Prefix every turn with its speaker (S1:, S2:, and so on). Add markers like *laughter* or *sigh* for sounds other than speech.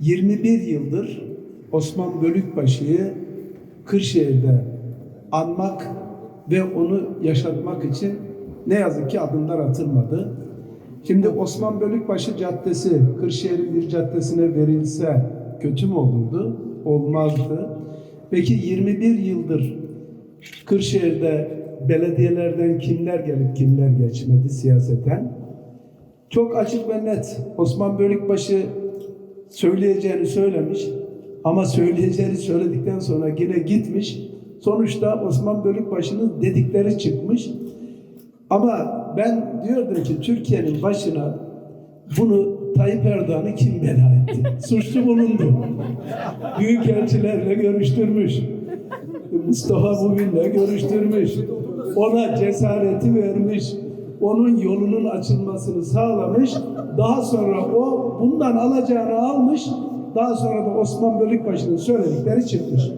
S1: 21 yıldır Osman Bölükbaşı'yı Kırşehir'de anmak ve onu yaşatmak için ne yazık ki adımlar atılmadı. Şimdi Osman Bölükbaşı Caddesi Kırşehir'in bir caddesine verilse kötü mü olurdu? Olmazdı. Peki 21 yıldır Kırşehir'de belediyelerden kimler gelip kimler geçmedi siyaseten? Çok açık ve net. Osman Bölükbaşı söyleyeceğini söylemiş ama söyleyeceğini söyledikten sonra yine gitmiş. Sonuçta Osman Bölükbaşı'nın dedikleri çıkmış. Ama ben diyordum ki Türkiye'nin başına bunu Tayyip Erdoğan'ı kim bela etti? *laughs* Suçlu bulundu. Büyükelçilerle görüştürmüş. Mustafa Bugün'le görüştürmüş. Ona cesareti vermiş. Onun yolunun açılmasını sağlamış. Daha sonra o bundan alacağını almış. Daha sonra da Osman Bölükbaşı'nın söyledikleri çıkmış.